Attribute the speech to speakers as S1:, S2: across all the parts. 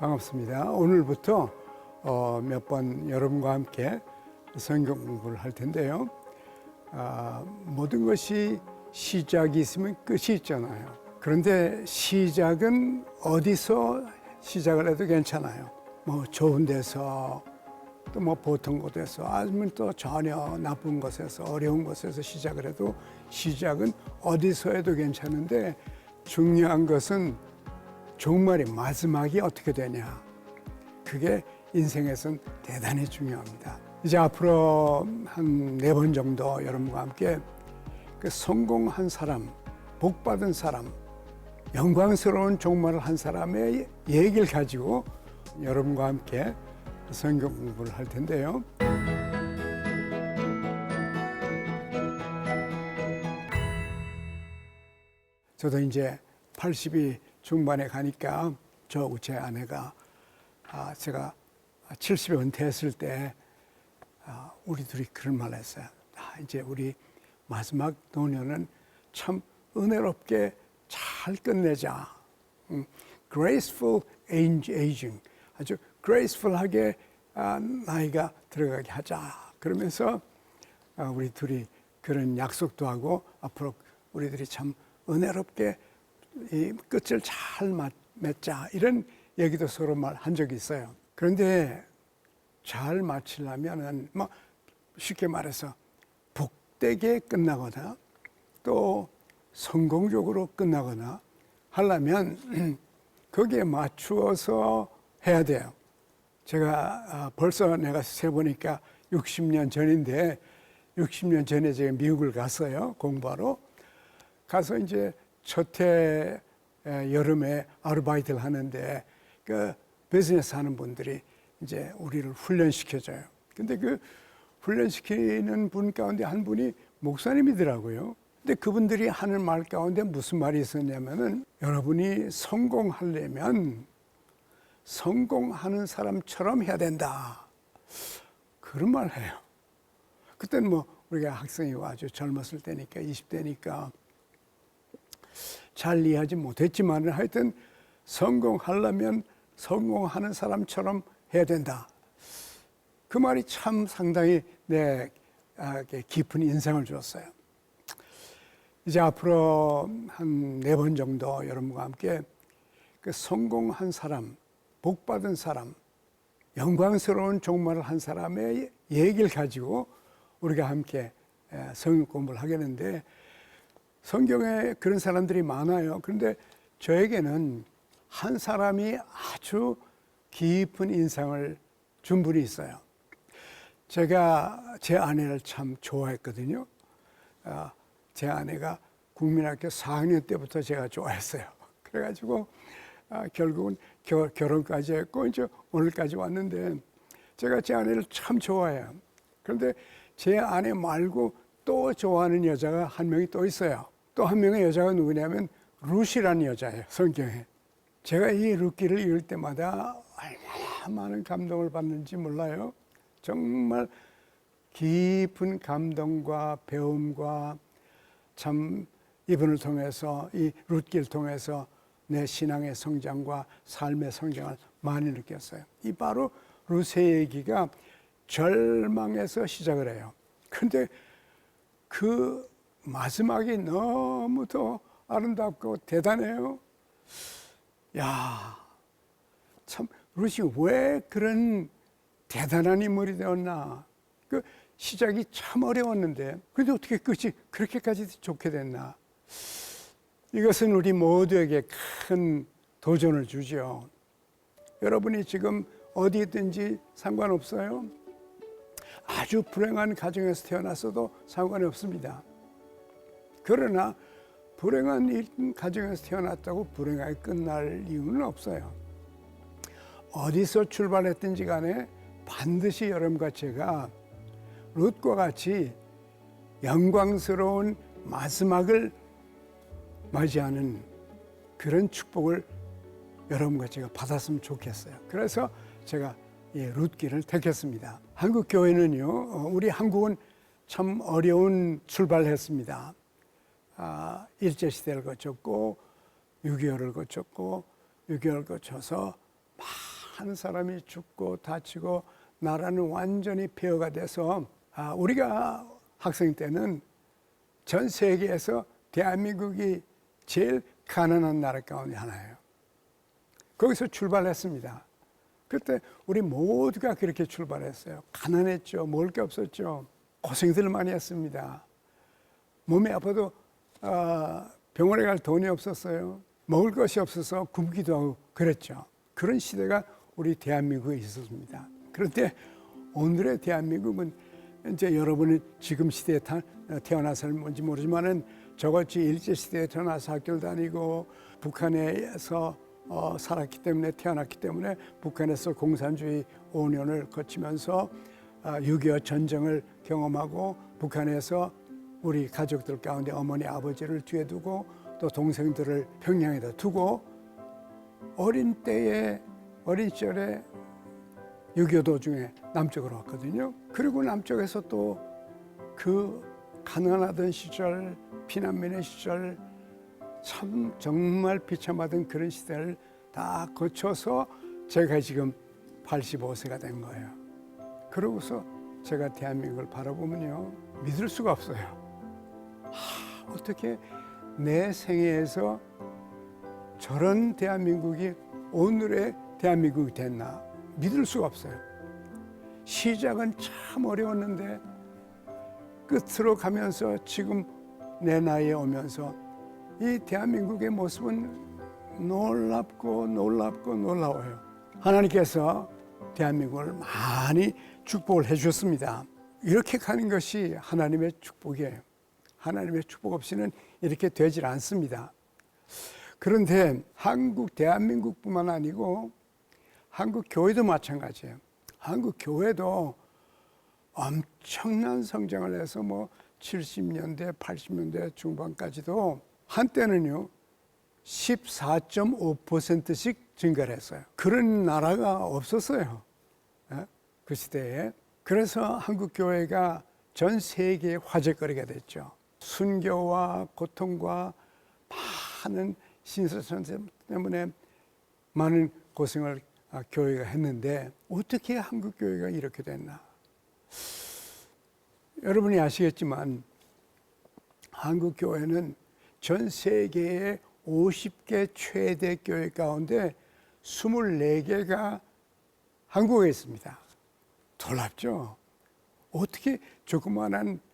S1: 반갑습니다. 오늘부터 어, 몇 번 여러분과 함께 성경 공부를 할 텐데요. 아, 모든 것이 시작이 있으면 끝이 있잖아요. 그런데 시작은 어디서 시작을 해도 괜찮아요. 뭐 좋은 데서 또 뭐 보통 곳에서 아니면 또 전혀 나쁜 곳에서 어려운 곳에서 시작을 해도 시작은 어디서 해도 괜찮은데 중요한 것은 종말의 마지막이 어떻게 되냐. 그게 인생에선 대단히 중요합니다. 이제 앞으로 한 네 번 정도 여러분과 함께 그 성공한 사람, 복 받은 사람, 영광스러운 종말을 한 사람의 얘기를 가지고 여러분과 함께 성경 공부를 할 텐데요. 저도 이제 80이 중반에 가니까 저하고 제 아내가 아, 제가 70에 은퇴했을 때 아, 우리 둘이 그런 말을 했어요. 아, 이제 우리 마지막 노년은 참 은혜롭게 잘 끝내자. 음, graceful aging. 아주 graceful하게 아, 나이가 들어가게 하자. 그러면서 아, 우리 둘이 그런 약속도 하고 앞으로 우리들이 참 은혜롭게 이 끝을 잘 맺- 맺자 이런 얘기도 서로 말한 적이 있어요. 그런데 잘 마치려면은 뭐 쉽게 말해서 복되게 끝나거나 또 성공적으로 끝나거나 하려면 거기에 맞추어서 해야 돼요. 제가 아, 벌써 내가 세보니까 60년 전인데 60년 전에 제가 미국을 갔어요 공부하러 가서 이제 첫해 에, 여름에 아르바이트를 하는데 그 비즈니스 하는 분들이 이제 우리를 훈련시켜줘요. 근데 그 훈련시키는 분 가운데 한 분이 목사님이더라고요. 근데 그분들이 하는 말 가운데 무슨 말이 있었냐면은 여러분이 성공하려면 성공하는 사람처럼 해야 된다. 그런 말 해요. 그때는 뭐 우리가 학생이고 아주 젊었을 때니까 20대니까 잘 이해하지 못했지만 하여튼 성공하려면 성공하는 사람처럼 해야 된다. 그 말이 참 상당히 내 아, 깊은 인상을 주었어요. 이제 앞으로 한 네 번 정도 여러분과 함께 그 성공한 사람, 복 받은 사람, 영광스러운 종말을 한 사람의 얘기를 가지고 우리가 함께 에, 성경 공부를 하겠는데 성경에 그런 사람들이 많아요. 그런데 저에게는 한 사람이 아주 깊은 인상을 준 분이 있어요. 제가 제 아내를 참 좋아했거든요. 아, 제 아내가 국민학교 4학년 때부터 제가 좋아했어요. 그래가지고 아, 결국은 겨, 결혼까지 했고 이제 오늘까지 왔는데 제가 제 아내를 참 좋아해요. 그런데 제 아내 말고 또 좋아하는 여자가 한 명이 또 있어요. 또 한 명의 여자가 누구냐면 루시라는 여자예요. 성경에. 제가 이 루키를 읽을 때마다 얼마나 많은 감동을 받는지 몰라요. 정말 깊은 감동과 배움과 참 이분을 통해서 이 룻기를 통해서 내 신앙의 성장과 삶의 성장을 많이 느꼈어요. 이 바로 루세의 얘기가 절망에서 시작을 해요. 근데 그 마지막이 너무 더 아름답고 대단해요. 야, 참 루시 왜 그런 대단한 인물이 되었나? 그 시작이 참 어려웠는데, 근데 어떻게 끝이 그렇게까지 좋게 됐나? 이것은 우리 모두에게 큰 도전을 주죠. 여러분이 지금 어디든지 상관없어요. 아주 불행한 가정에서 태어났어도 상관이 없습니다. 그러나 불행한 일- 가정에서 태어났다고 불행하게 끝날 이유는 없어요. 어디서 출발했든지 간에 반드시 여러분과 제가 룻과 같이 영광스러운 마지막을 맞이하는 그런 축복을 여러분과 제가 받았으면 좋겠어요. 그래서 제가 이 룻기를 택했습니다. 한국 교회는요, 어, 우리 한국은 참 어려운 출발했습니다. 아, 일제 시대를 거쳤고 6.25를 거쳤고 6.25를 거쳐서 많은 사람이 죽고 다치고 나라는 완전히 폐허가 돼서 아, 우리가 학생 때는 전 세계에서 대한민국이 제일 가난한 나라 가운데 하나예요. 거기서 출발했습니다. 그때 우리 모두가 그렇게 출발했어요. 가난했죠. 먹을 게 없었죠. 고생들 많이 했습니다. 몸이 아파도 아, 병원에 갈 돈이 없었어요. 먹을 것이 없어서 굶기도 하고 그랬죠. 그런 시대가 우리 대한민국에 있었습니다. 그런데 오늘의 대한민국은 이제 여러분이 지금 시대에 타- 태어나서 뭔지 모르지만은 저같이 일제 시대에 태어나서 학교를 다니고 북한에서 어, 살았기 때문에 태어났기 때문에 북한에서 공산주의 5년을 거치면서 아, 6.25 전쟁을 경험하고 북한에서 우리 가족들 가운데 어머니 아버지를 뒤에 두고 또 동생들을 평양에다 두고 어린 때에 어린 시절에 6.25 도중에 남쪽으로 왔거든요. 그리고 남쪽에서 또 그 가난하던 시절, 피난민의 시절, 참 정말 비참하던 그런 시대를 다 거쳐서 제가 지금 85세가 된 거예요. 그러고서 제가 대한민국을 바라보면요. 믿을 수가 없어요. 하, 어떻게 내 생애에서 저런 대한민국이 오늘의 대한민국이 됐나 믿을 수가 없어요. 시작은 참 어려웠는데 끝으로 가면서 지금 내 나이에 오면서 이 대한민국의 모습은 놀랍고 놀랍고 놀라워요. 하나님께서 대한민국을 많이 축복을 해 주셨습니다. 이렇게 가는 것이 하나님의 축복이에요. 하나님의 축복 없이는 이렇게 되질 않습니다. 그런데 한국 대한민국뿐만 아니고 한국 교회도 마찬가지예요. 한국 교회도 엄청난 성장을 해서 뭐 70년대, 80년대 중반까지도 한때는요 14.5%씩 증가를 했어요. 그런 나라가 없었어요. 예? 그 시대에. 그래서 한국 교회가 전 세계의 화제거리가 됐죠. 순교와 고통과 많은 신사선 때문에 많은 고생을 아, 교회가 했는데 어떻게 한국 교회가 이렇게 됐나? 여러분이 아시겠지만 한국 교회는 전 세계의 50개 최대 교회 가운데 24개가 한국에 있습니다. 놀랍죠? 어떻게 조그마한 어,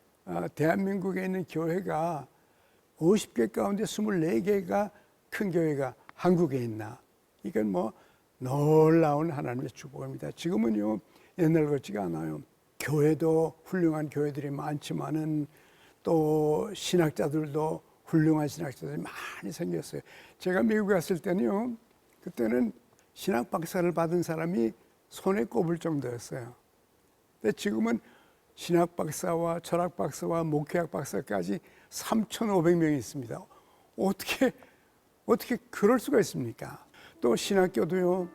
S1: 대한민국에 있는 교회가 50개 가운데 24개가 큰 교회가 한국에 있나? 이건 뭐 놀라운 하나님의 축복입니다. 지금은요 옛날 같지가 않아요. 교회도 훌륭한 교회들이 많지만은 또 신학자들도 훌륭한 신학자들이 많이 생겼어요. 제가 미국 갔을 때는요, 그때는 신학 박사를 받은 사람이 손에 꼽을 정도였어요. 근데 지금은 신학 박사와 철학 박사와 목회학 박사까지 3,500명이 있습니다. 어떻게 어떻게 그럴 수가 있습니까? 또 신학교도요.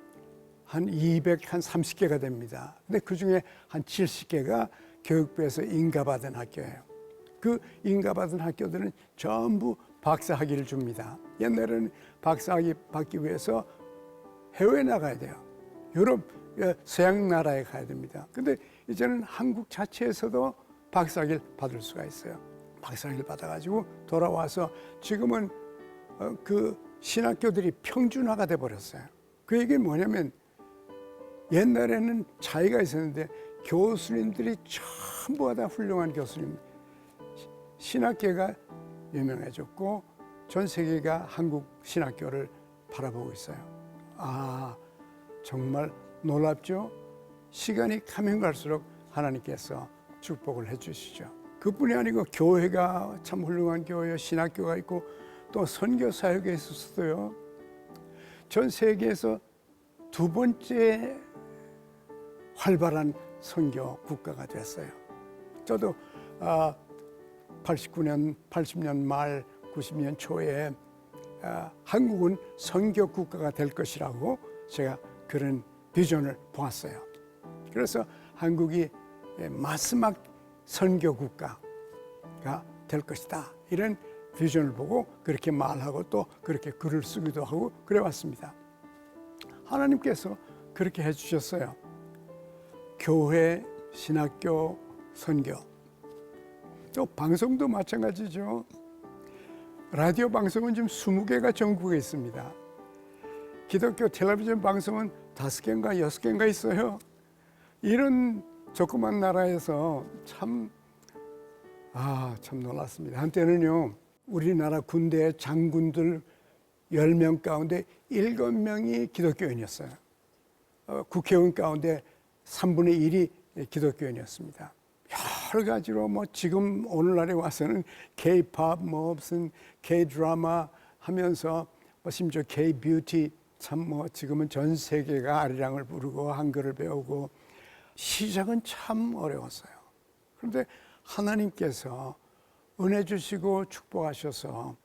S1: 한 200, 한 30개가 됩니다. 근데 그 중에 한 70개가 교육부에서 인가받은 학교예요. 그 인가받은 학교들은 전부 박사학위를 줍니다. 옛날에는 박사학위 받기 위해서 해외에 나가야 돼요. 유럽, 예, 서양 나라에 가야 됩니다. 근데 이제는 한국 자체에서도 박사학위를 받을 수가 있어요. 박사학위를 받아가지고 돌아와서 지금은 어, 그 신학교들이 평준화가 돼 버렸어요. 그 얘기는 뭐냐면 옛날에는 차이가 있었는데 교수님들이 전부가 다 훌륭한 교수님. 신학계가 유명해졌고 전 세계가 한국 신학교를 바라보고 있어요. 아, 정말 놀랍죠? 시간이 가면 갈수록 하나님께서 축복을 해 주시죠. 그뿐이 아니고 교회가 참 훌륭한 교회, 신학교가 있고 또 선교 사역에 있어서도요. 전 세계에서 두 번째 활발한 선교 국가가 됐어요. 저도 아, 89년, 80년 말, 90년 초에 아, 한국은 선교 국가가 될 것이라고 제가 그런 비전을 보았어요. 그래서 한국이 예, 마지막 선교 국가가 될 것이다. 이런 비전을 보고 그렇게 말하고 또 그렇게 글을 쓰기도 하고 그래 왔습니다. 하나님께서 그렇게 해 주셨어요. 교회, 신학교, 선교. 또 방송도 마찬가지죠. 라디오 방송은 지금 20개가 전국에 있습니다. 기독교 텔레비전 방송은 다섯 개인가 여섯 개인가 있어요. 이런 조그만 나라에서 참, 아, 참 놀랐습니다. 한때는요, 우리나라 군대 장군들 10명 가운데 7명이 기독교인이었어요. 어, 국회의원 가운데 3분의 1이 기독교인이었습니다. 여러 가지로 뭐 지금 오늘날에 와서는 K-팝 뭐 무슨 K-드라마 하면서 뭐 심지어 K-뷰티 참 뭐 지금은 전 세계가 아리랑을 부르고 한글을 배우고 시작은 참 어려웠어요. 그런데 하나님께서 은혜 주시고 축복하셔서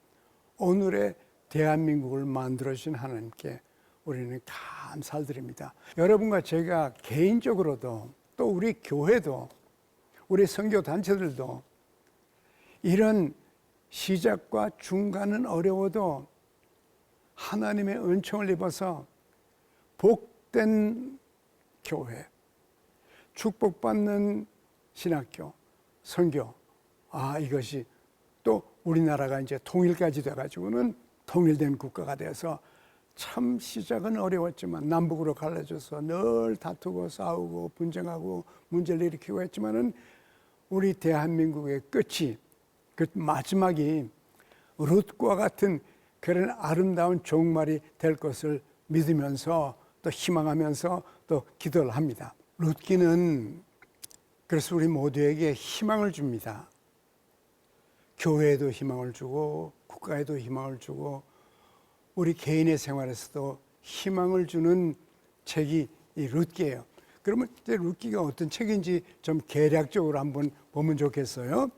S1: 오늘의 대한민국을 만들어 주신 하나님께 우리는 감사를 드립니다. 여러분과 제가 개인적으로도 또 우리 교회도 우리 선교 단체들도 이런 시작과 중간은 어려워도 하나님의 은총을 입어서 복된 교회, 축복받는 신학교, 선교. 아, 이것이 또 우리나라가 이제 통일까지 돼가지고는 통일된 국가가 돼서 참 시작은 어려웠지만 남북으로 갈라져서 늘 다투고 싸우고 분쟁하고 문제를 일으키고 했지만은 우리 대한민국의 끝이 그 마지막이 룻과 같은 그런 아름다운 종말이 될 것을 믿으면서 또 희망하면서 또 기도를 합니다. 룻기는 그래서 우리 모두에게 희망을 줍니다. 교회에도 희망을 주고 국가에도 희망을 주고 우리 개인의 생활에서도 희망을 주는 책이 이 룻기예요. 그러면 이제 룻기가 어떤 책인지 좀 개략적으로 한번 보면 좋겠어요.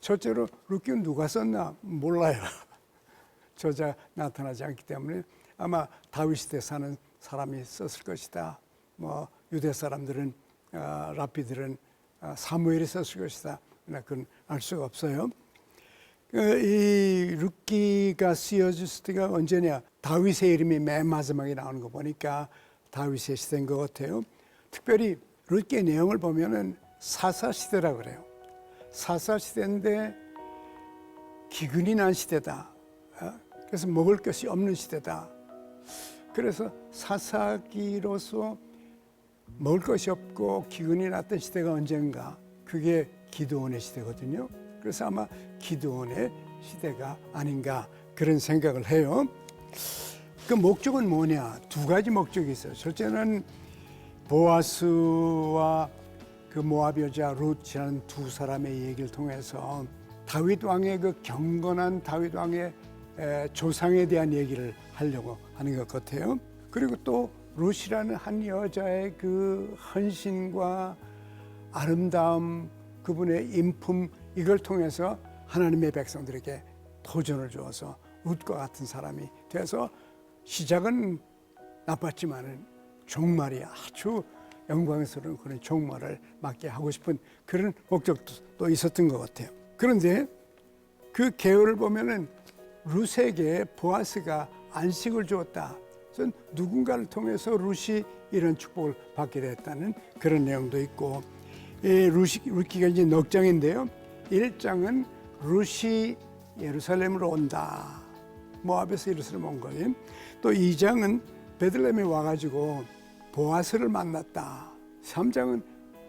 S1: 첫째로 룻기는 누가 썼나 몰라요. 저자 나타나지 않기 때문에 아마 다윗 시대 사는 사람이 썼을 것이다. 뭐 유대 사람들은 아, 랍비들은 아, 사무엘이 썼을 것이다. 그건 알 수가 없어요. 그이 룻기가 쓰여졌을 때가 언제냐? 다윗의 이름이 맨 마지막에 나오는 거 보니까 다윗의 시대인 것 같아요. 특별히 룻기의 내용을 보면은 사사 시대라 그래요. 사사 시대인데 기근이 난 시대다. 어? 그래서 먹을 것이 없는 시대다. 그래서 사사기로서 먹을 것이 없고 기근이 났던 시대가 언젠가 그게 기도원의 시대거든요. 그래서 아마 기도원의 시대가 아닌가 그런 생각을 해요. 그 목적은 뭐냐? 두 가지 목적이 있어요. 첫째는 보아스와 그 모압 여자 룻이라는 두 사람의 얘기를 통해서 다윗 왕의 그 경건한 다윗 왕의 에, 조상에 대한 얘기를 하려고 하는 것 같아요. 그리고 또 룻이라는 한 여자의 그 헌신과 아름다움, 그분의 인품 이걸 통해서 하나님의 백성들에게 도전을 주어서 룻과 같은 사람이 돼서 시작은 나빴지만은 종말이 아주 영광스러운 그런 종말을 맞게 하고 싶은 그런 목적도 또 있었던 것 같아요. 그런데 그 계율을 보면은 룻에게 보아스가 안식을 주었다. 그래서 누군가를 통해서 룻이 이런 축복을 받게 됐다는 그런 내용도 있고 이 룻이, 룻기가 이제 넉 장인데요. 1장은 룻이 예루살렘으로 온다. 모압에서 예루살렘 온 거예요. 또 2장은 베들레헴에 와가지고 보아스를 만났다. 3장은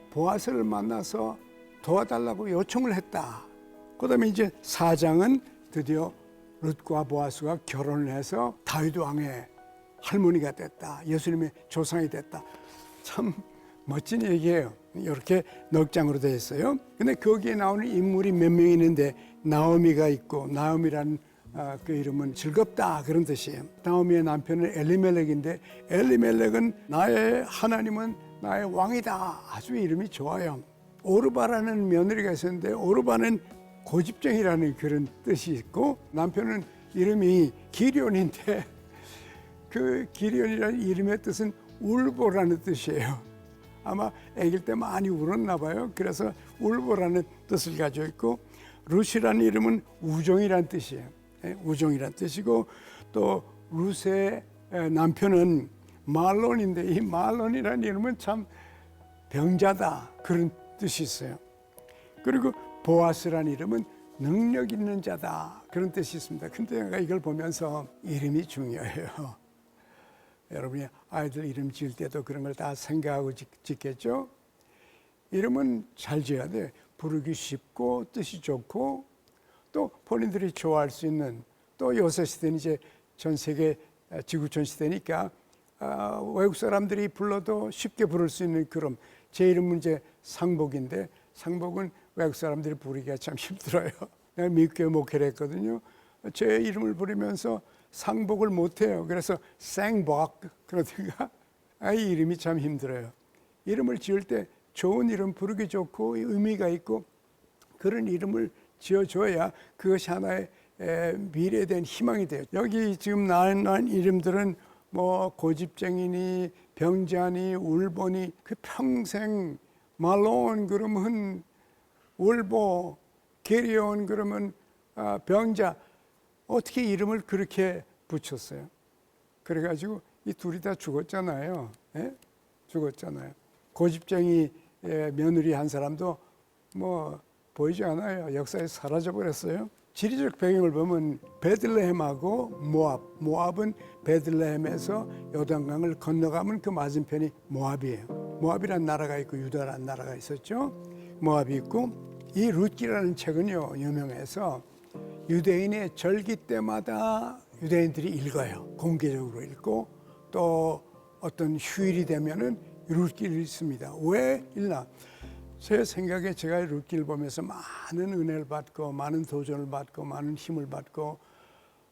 S1: 보아스를 만나서 도와달라고 요청을 했다. 그 다음에 이제 4장은 드디어 룻과 보아스가 결혼을 해서 다윗 왕의 할머니가 됐다. 예수님의 조상이 됐다. 참 멋진 얘기예요. 이렇게 넉 장으로 되어 있어요. 근데 거기에 나오는 인물이 몇 명 있는데 나오미가 있고 나오미라는 아, 그 이름은 즐겁다 그런 뜻이에요. 나오미의 남편은 엘리멜렉인데 엘리멜렉은 나의 하나님은 나의 왕이다. 아주 이름이 좋아요. 오르바라는 며느리가 있었는데 오르바는 고집쟁이라는 그런 뜻이 있고 남편은 이름이 기련인데 그 기련이라는 이름의 뜻은 울보라는 뜻이에요. 아마 아기일 때 많이 울었나 봐요. 그래서 울보라는 뜻을 가지고 있고 루시라는 이름은 우종이라는 뜻이에요. 예, 우종이라는 뜻이고 또 루스의 남편은 말론인데 이 말론이라는 이름은 참 병자다 그런 뜻이 있어요. 그리고 보아스라는 이름은 능력 있는 자다 그런 뜻이 있습니다. 근데 내가 이걸 보면서 이름이 중요해요. 여러분이 아이들 이름 지을 때도 그런 걸 다 생각하고 짓, 짓겠죠? 이름은 잘 지어야 돼. 부르기 쉽고 뜻이 좋고 또 본인들이 좋아할 수 있는 또 요새 시대는 이제 전 세계 지구촌 시대니까 아, 외국 사람들이 불러도 쉽게 부를 수 있는 그런 제 이름은 이제 상복인데 상복은 외국 사람들이 부르기가 참 힘들어요. 내가 미국교회 목회를 했거든요. 제 이름을 부르면서 상복을 못해요. 그래서 생복 그러든가 아, 이 이름이 참 힘들어요. 이름을 지을 때 좋은 이름 부르기 좋고 의미가 있고 그런 이름을 지어줘야 그것이 하나의 에, 미래에 대한 희망이 돼요. 여기 지금 나난 이름들은 뭐 고집쟁이니 병자니 울보니 그 평생 말론 그러면 울보 게리온 그러면 아, 병자 어떻게 이름을 그렇게 붙였어요? 그래가지고 이 둘이 다 죽었잖아요. 예? 죽었잖아요. 고집쟁이 의 며느리 한 사람도 뭐 보이지 않아요. 역사에 사라져 버렸어요. 지리적 배경을 보면 베들레헴하고 모압, 모압은 베들레헴에서 요단강을 건너가면 그 맞은편이 모압이에요. 모압이란 나라가 있고 유다라는 나라가 있었죠. 모압이 있고 이 룻기라는 책은요 유명해서 유대인의 절기 때마다 유대인들이 읽어요. 공개적으로 읽고 또 어떤 휴일이 되면은 룻기를 읽습니다. 왜 읽나? 제 생각에 제가 룻기를 보면서 많은 은혜를 받고 많은 도전을 받고 많은 힘을 받고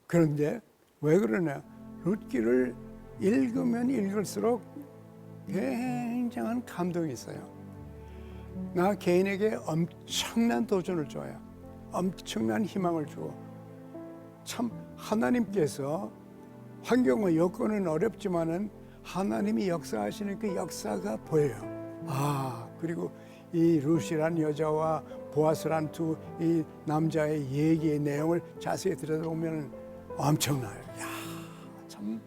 S1: 그런데 왜 그러냐? 룻기를 읽으면 읽을수록 굉장한 감동이 있어요. 나 개인에게 엄청난 도전을 줘요. 엄청난 희망을 주고 참 하나님께서 환경과 여건은 어렵지만은 하나님이 역사하시는 그 역사가 보여요. 아 그리고 이 루시란 여자와 보아스란 두 이 남자의 얘기의 내용을 자세히 들여다보면 엄청나요. 야 참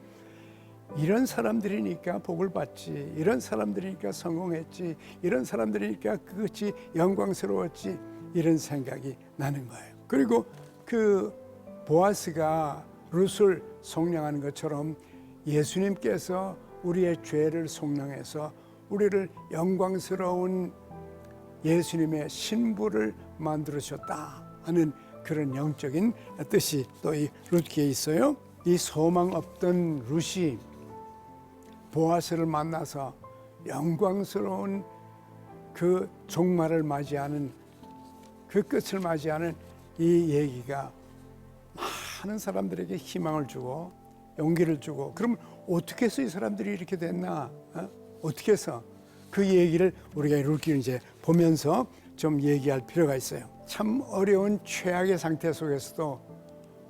S1: 이런 사람들이니까 복을 받지. 이런 사람들이니까 성공했지. 이런 사람들이니까 그것이 영광스러웠지. 이런 생각이 나는 거예요. 그리고 그 보아스가 룻을 속량하는 것처럼 예수님께서 우리의 죄를 속량해서 우리를 영광스러운 예수님의 신부를 만들으셨다 하는 그런 영적인 뜻이 또 이 룻기에 있어요. 이 소망 없던 룻이 보아스를 만나서 영광스러운 그 종말을 맞이하는 그 끝을 맞이하는 이 얘기가 많은 사람들에게 희망을 주고 용기를 주고 그럼 어떻게 해서 이 사람들이 이렇게 됐나 어? 떻게 해서 그 얘기를 우리가 이렇게 이제 보면서 좀 얘기할 필요가 있어요 참 어려운 최악의 상태 속에서도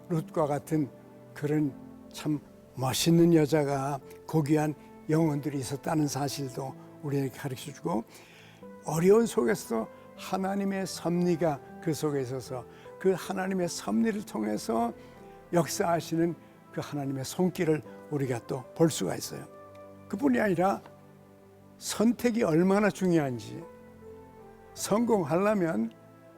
S1: 룻과 같은 그런 참 멋있는 여자가 고귀한 영혼들이 있었다는 사실도 우리에게 가르쳐 주고 어려운 속에서도 하나님의 섭리가 그 속에 있어서 그 하나님의 섭리를 통해서 역사하시는 그 하나님의 손길을 우리가 또 볼 수가 있어요. 그뿐이 아니라 선택이 얼마나 중요한지 성공하려면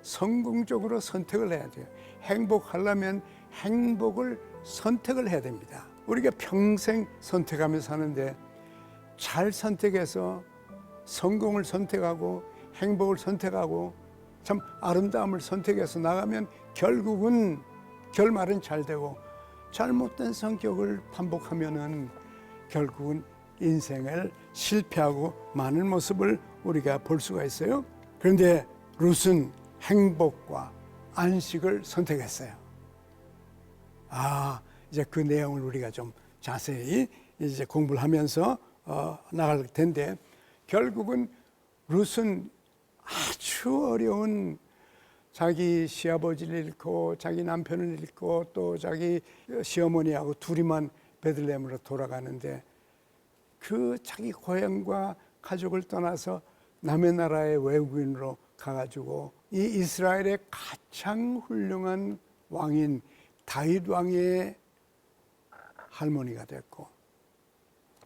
S1: 성공적으로 선택을 해야 돼요. 행복하려면 행복을 선택을 해야 됩니다. 우리가 평생 선택하며 사는데 잘 선택해서 성공을 선택하고 행복을 선택하고 참 아름다움을 선택해서 나가면 결국은 결말은 잘 되고 잘못된 성격을 반복하면은 결국은 인생을 실패하고 많은 모습을 우리가 볼 수가 있어요. 그런데 룻은 행복과 안식을 선택했어요. 아, 이제 그 내용을 우리가 좀 자세히 이제 공부를 하면서 어, 나갈 텐데 결국은 룻은 아주 어려운 자기 시아버지를 잃고 자기 남편을 잃고 또 자기 시어머니하고 둘이만 베들레헴으로 돌아가는데 그 자기 고향과 가족을 떠나서 남의 나라의 외국인으로 가가지고 이 이스라엘의 가장 훌륭한 왕인 다윗 왕의 할머니가 됐고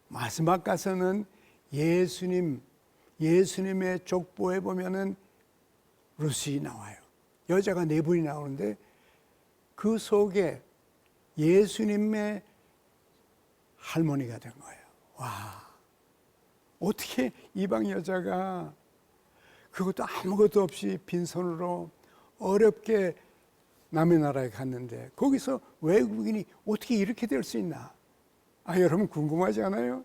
S1: 마지막 가서는 예수님 예수님의 족보에 보면은 루시 나와요. 여자가 네 분이 나오는데 그 속에 예수님의 할머니가 된 거예요. 와. 어떻게 이방 여자가 그것도 아무것도 없이 빈손으로 어렵게 남의 나라에 갔는데 거기서 외국인이 어떻게 이렇게 될 수 있나? 아, 여러분 궁금하지 않아요?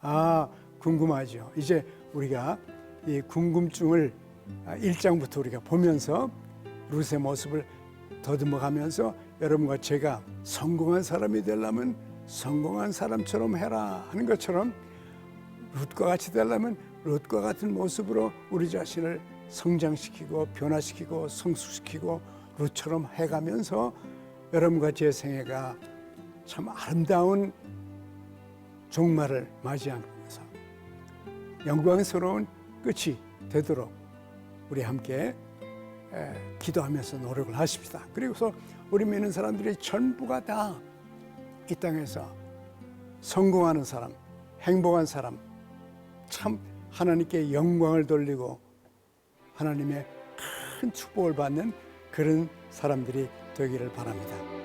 S1: 아, 궁금하죠. 이제 우리가 이 궁금증을 아, 1장부터 우리가 보면서 룻의 모습을 더듬어 가면서 여러분과 제가 성공한 사람이 되려면 성공한 사람처럼 해라 하는 것처럼 룻과 같이 되려면 룻과 같은 모습으로 우리 자신을 성장시키고 변화시키고 성숙시키고 룻처럼 해가면서 여러분과 제 생애가 참 아름다운 종말을 맞이하면서 영광스러운 끝이 되도록 우리 함께 에, 기도하면서 노력을 하십시다. 그리고서 우리 믿는 사람들이 전부가 다 이 땅에서 성공하는 사람, 행복한 사람, 참 하나님께 영광을 돌리고 하나님의 큰 축복을 받는 그런 사람들이 되기를 바랍니다.